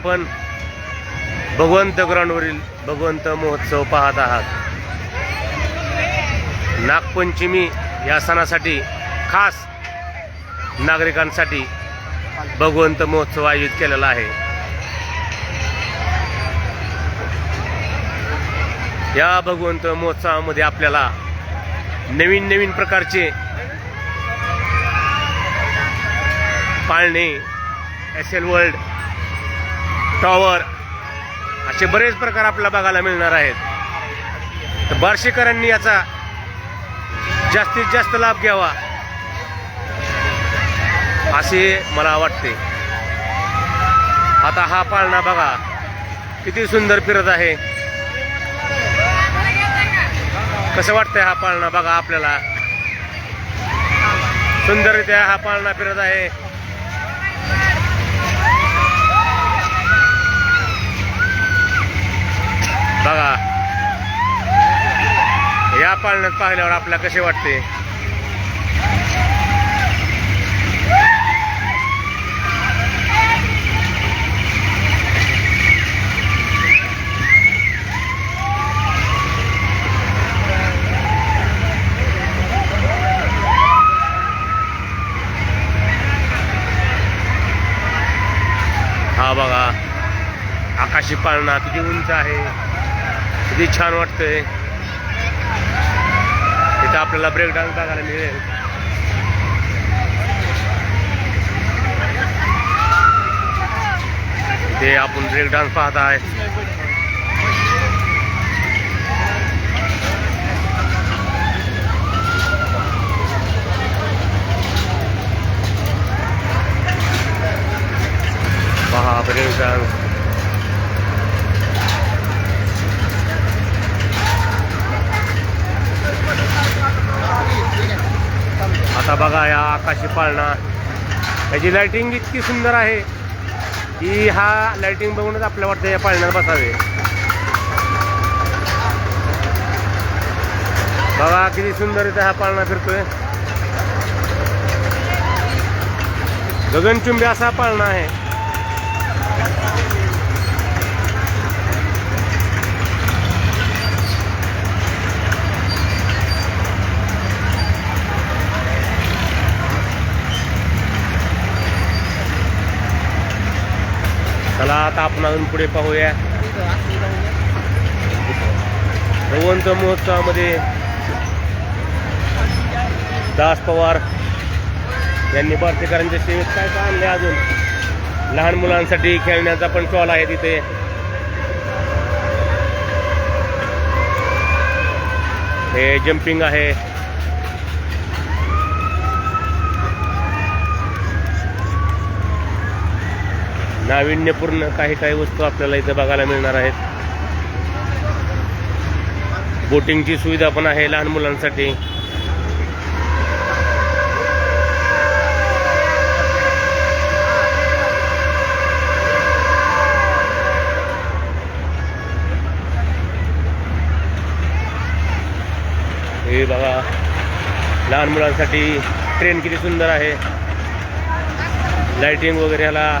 आपण भगवंत ग्राउंडवरील भगवंत महोत्सव पाहत आहात. नागपंचमी या सणासाठी खास नागरिकांसाठी भगवंत महोत्सव आयोजित केलेला आहे. या भगवंत महोत्सवामध्ये आपल्याला नवीन नवीन प्रकारचे पाळणे एस एल वर्ल्ड टॉवर. असे बरेच प्रकार आपल्याला बघायला मिळणार आहेत. तर बार्शीकरांनी याचा जास्तीत जास्त लाभ घ्यावा. असे मला वाटते. आता हा पाळणा बघा. किती सुंदर फिरत आहे. कसं वाटतंय हा पाळणा बघा आपल्याला? सुंदररित्या हा पाळणा फिरत आहे. बघा. या पाळण्यात पाहिल्यावर आपल्याला कसे वाटते? हा बघा. आकाशी पाळणा किती उंच आहे. किती छान वाटतंय. इथं आपल्याला ब्रेक डान्स बघायला मिळेल. ते आपण ब्रेक डान्स पाहत आहे. पहा ब्रेक डान्स आता बघा या आकाशी पाळणा. याची लायटिंग इतकी सुंदर आहे की हा लायटिंग बघूनच आपल्या वाटतं या पाळण्यात बसावे. बघा किती सुंदर इथे हा पाळणा फिरतोय. गगनचुंबी असा पाळणा आहे. चला आता आपण अजून पुढे पाहूया. भगवंत महोत्सवामध्ये दास पवार यांनी भारतीकरांच्या सेवेत काय काय आणले अजून? लहान मुलांसाठी खेळण्याचा पण स्टॉल आहे तिथे. हे जम्पिंग आहे. नाविन्यपूर्ण काही काही वस्तू आपल्याला इथं बघायला मिळणार आहेत. बोटिंगची सुविधा पण आहे लहान मुलांसाठी. हे बघा लहान मुलांसाठी ट्रेन किती सुंदर आहे. लाइटिंग वगैरे ह्याला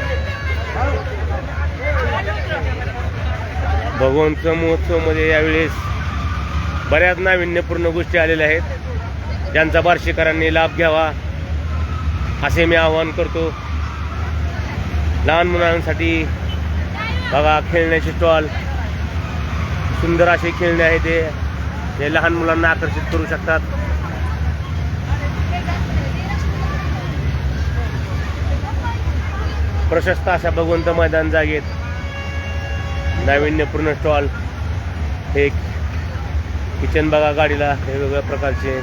भगवंत महोत्सवमध्ये यावेळेस बऱ्याच नाविन्यपूर्ण गोष्टी आलेल्या आहेत. ज्यांचा बार्शीकरांनी लाभ घ्यावा असे मी आवाहन करतो. लहान मुलांसाठी बघा खेळण्याचे स्टॉल सुंदर असे खेळणे आहे ते. हे लहान मुलांना आकर्षित करू शकतात. प्रशस्त अशा भगवंत मैदान जागेत नाविन्यपूर्ण स्टॉल हे किचन बघा गाडीला वेगवेगळ्या प्रकारचे.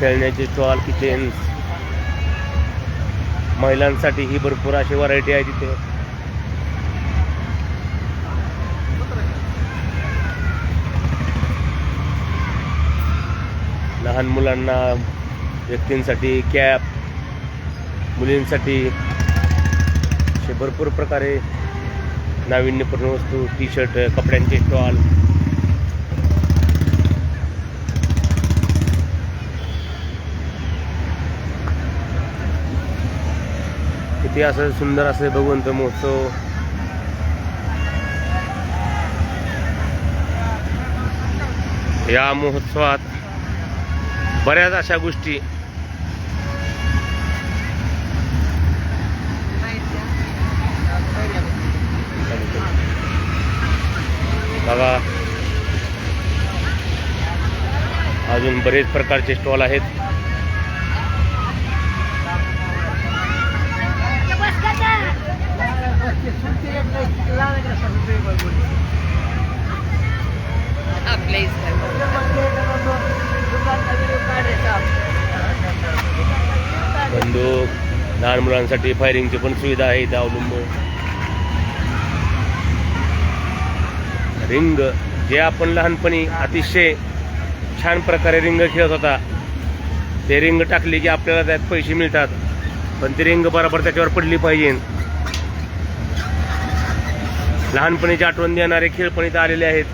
खेळण्याचे स्टॉल किचन महिलांसाठी ही भरपूर अशी व्हरायटी आहे तिथे. लहान मुलांना व्यक्तींसाठी कॅप मुलींसाठी असे भरपूर प्रकारे नाविन्यपूर्ण वस्तू टी शर्ट कपड्यांचे स्टॉल किती असं सुंदर असे भगवंत महोत्सव. या महोत्सवात बऱ्याच अशा गोष्टी बघा. अजून बरेच प्रकारचे स्टॉल आहेत. बंदूक लहान मुलांसाठी फायरिंगची पण सुविधा आहे इथं अवलंबून. रिंग जे आपण लहानपणी अतिशय छान प्रकारे रिंग खेळत होता ते रिंग टाकली की आपल्याला त्यात पैसे मिळतात. पण ती रिंग बरोबर त्याच्यावर पडली पाहिजे. लहानपणीची आठवण देणारे खेळ पण इथं आलेले आहेत.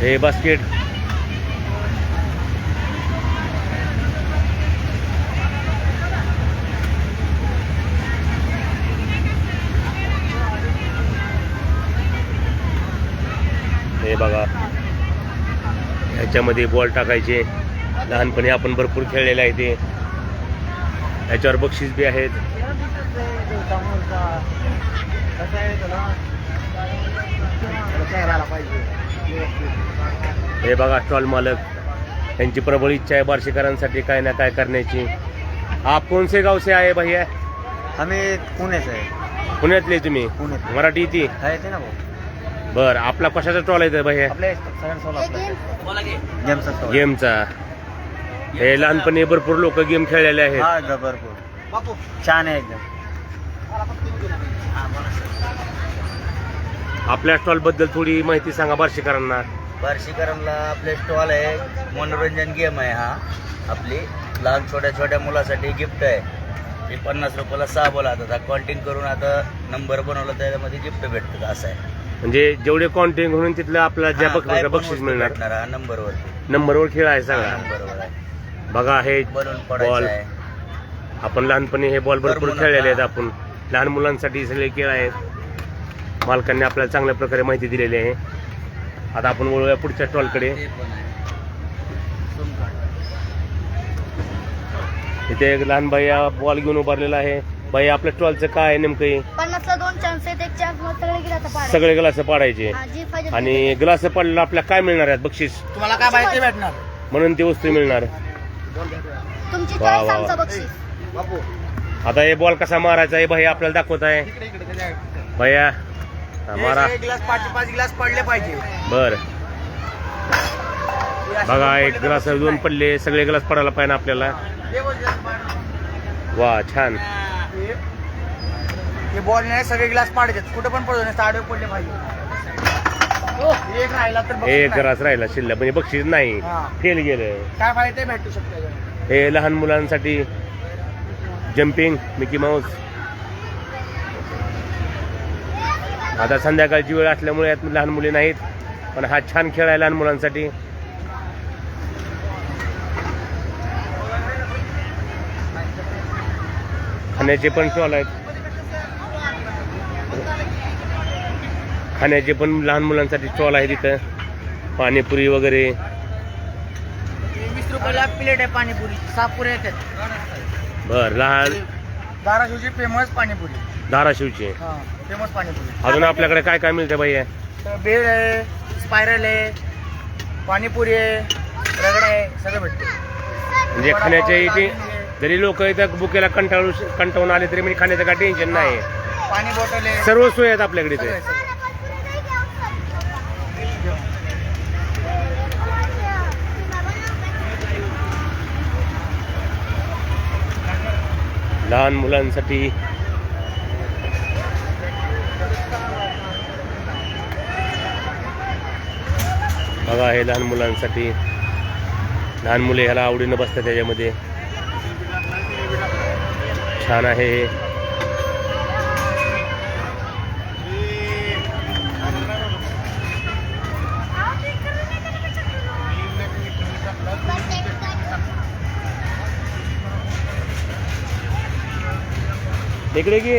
हे बास्केट हे बघा ह्याच्यामध्ये बॉल टाकायचे. लहानपणी आपण भरपूर खेळलेले आहे ते. ह्याच्यावर बक्षीस बी आहेत. हे बघा स्टॉल मालक. त्यांची प्रबळ इच्छा आहे बार्शीकरांसाठी काय ना काय करण्याची. आप कोण से गाव से आहे भैया? आम्ही पुण्याच आहे. पुण्यातले तुम्ही? मराठी येते आहे ते ना भाऊ. बर आपला कशाचा स्टॉल आहे आपला गेमचा सोला गेमचा. हे लहानपणी भरपूर लोक गेम खेळलेले आहेत. हा भरपूर. छान आहे एकदम. आपल्या स्टॉलबद्दल थोडी माहिती सांगा बार्शीकरांना. बार्शीकरांना आपले स्टॉल आहे. मनोरंजन गेम आहे हा. आपली लहान छोट्या छोट्या मुलासाठी गिफ्ट आहे. हे पन्नास रुपयाला सहा बोला आता. काउंटिंग करून आता नंबर बनवला त्याच्यामध्ये गिफ्ट भेटतं असं आहे. म्हणजे जेवढे कॉन्टेंट म्हणून तिथलं आपल्याला ज्या बक्षीस बक्षीस मिळणार. नंबरवर. नंबरवर खेळ आहे सगळा. नंबरवर आहे. बघा हे बॉल आपण लहानपणी हे बॉल भरपूर खेळलेले आहेत. आपण. लहान मुलांसाठी सगळे खेळ आहेत. मालकांनी आपल्याला चांगल्या प्रकारे माहिती दिलेली आहे. आता आपण वळूया पुढच्या स्टॉलकडे. इथे एक लहान भैया बॉल घेऊन उभारलेला आहे. भैया आपल्या स्टॉलचं काय आहे नेमकं सगळे ग्लास पाडायचे. हा, आणि ग्लास पडला आपल्याला काय मिळणार आहेत बक्षीस. तुम्हाला काय माहिती भेटणार? म्हणून ती वस्तू मिळणार. तुमची वा, वा, वा. बक्षीस. बापू. आता हे बॉल कसा मारायचा हे भैया आपल्याला दाखवत आहे. इकडे इकडे त्याच्या- भैया हा, मारा. एक ग्लास पाच पाच ग्लास पडले पाहिजे. बर. बघा एक ग्लास दोन पडले. सगळे ग्लास पडायला पाहिजे आपल्याला. वा छान. हे बॉल नाही सगळे ग्लास पाडायचे कुठे पण पडतो नाही साडे पडले पाहिजे. एक राहिला तर बक्षीस एक. ग्लास राहिला शिल्लक म्हणजे बक्षीस नाही. हा. फेल गेलं. काय पाहिजे ते भेटू शकतो हे लहान मुलांसाठी जम्पिंग मिकी माऊस आता संध्याकाळची वेळ असल्यामुळे यात लहान मुली नाहीत पण हा छान खेळ आहे लहान मुलांसाठी. खाण्याचे पण स्टॉल आहेत. खाण्याचे पण लहान मुलांसाठी स्टॉल आहे तिथं. पाणीपुरी वगैरे. वीस रुपयाला प्लेट आहे पाणीपुरी. पुऱ्या येतात. बर लहान धाराशिवची फेमस पाणीपुरी. धाराशिवचे. हा फेमस पाणीपुरी. अजून आपल्याकडे काय काय मिळतं भैया तर भेळ आहे स्पायरल आहे पाणीपुरी आहे रगडा आहे सगळं भेटते. म्हणजे खाण्याच्या इथे जरी लोक इथं बुकेला कंटाळू कंटाळून आले तरी म्हणजे खाण्याचं काय टेन्शन नाही पाणी बॉटल आहे. सर्व सोय आहेत आपल्याकडे इथे. लहान मुलांसाठी. बघा हे लहान मुलांसाठी. लहान मुले ह्याला आवडीनं बसतात त्याच्यामध्ये छान आहे तिकडे इकडे की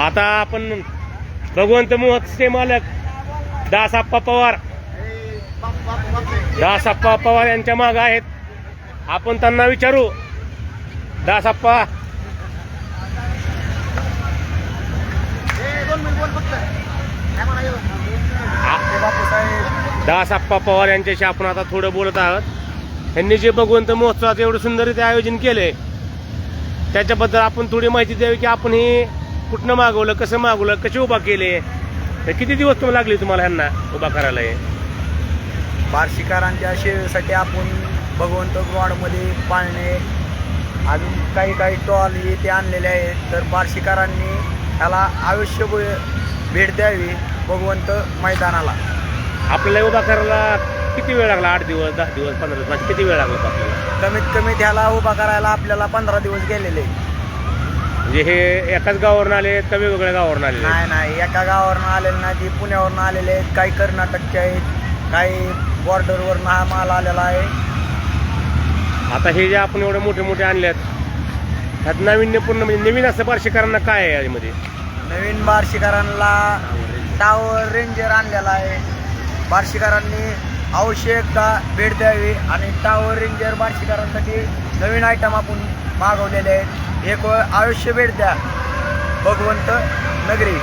आता आपण भगवंत मोहचे मालक दासाप्पा पवार। दासाप्पा पवार यांच्या माग आहेत। आपण त्यांना विचारू। दासाप्पा दासाप्पा पवार यांच्याशी आपण आता थोडं बोलत आहोत. यांनी जे भगवंत महोत्सवाचं एवढं सुंदररीत्या आयोजन केलंय त्याच्याबद्दल आपण थोडी माहिती द्यावी की आपण हे कुठनं मागवलं कसं मागवलं कसे उभा केले तर किती दिवस तुम्हाला लागले तुम्हाला ह्यांना उभा करायला हे? बार्शीकरांच्या सेवेसाठी आपण भगवंत गॉडमध्ये पाळणे अजून काही काही टॉल हे ते आणलेले आहेत. तर बार्शीकरांनी त्याला आयुष्य भेट द्यावी भगवंत मैदानाला. आपल्याला उभा करायला किती वेळ लागला? आठ दिवस दहा दिवस पंधरा दिवस? म्हणजे किती वेळ लागला होता आपल्याला? कमीत कमी त्याला उभा करायला आपल्याला पंधरा दिवस गेलेले. म्हणजे हे एकाच गावावरून आले आहेत का वेगवेगळ्या गावावरून आलेले? आहेत? नाही नाही. एका गावावरनं आलेले नाही ती पुण्यावरनं आलेले आहेत. काही कर्नाटकचे आहेत. काही बॉर्डरवरनं हा माल आलेला आहे. आता हे जे आपण एवढे मोठे मोठे आणल्यात ह्यात नाविन्यपूर्ण म्हणजे नवीन असं बार्शीकरांना काय आहे यामध्ये? नवीन बार्शीकरांना टावर रेंजर आणलेला आहे. बार्शीकरांनी आवश्यकता भेट द्यावी आणि टावर रेंजर बार्शीकरांसाठी नवीन आयटम आपण मागवलेले आहेत एक आयुष्य भेट द्या. भगवंत नगरी.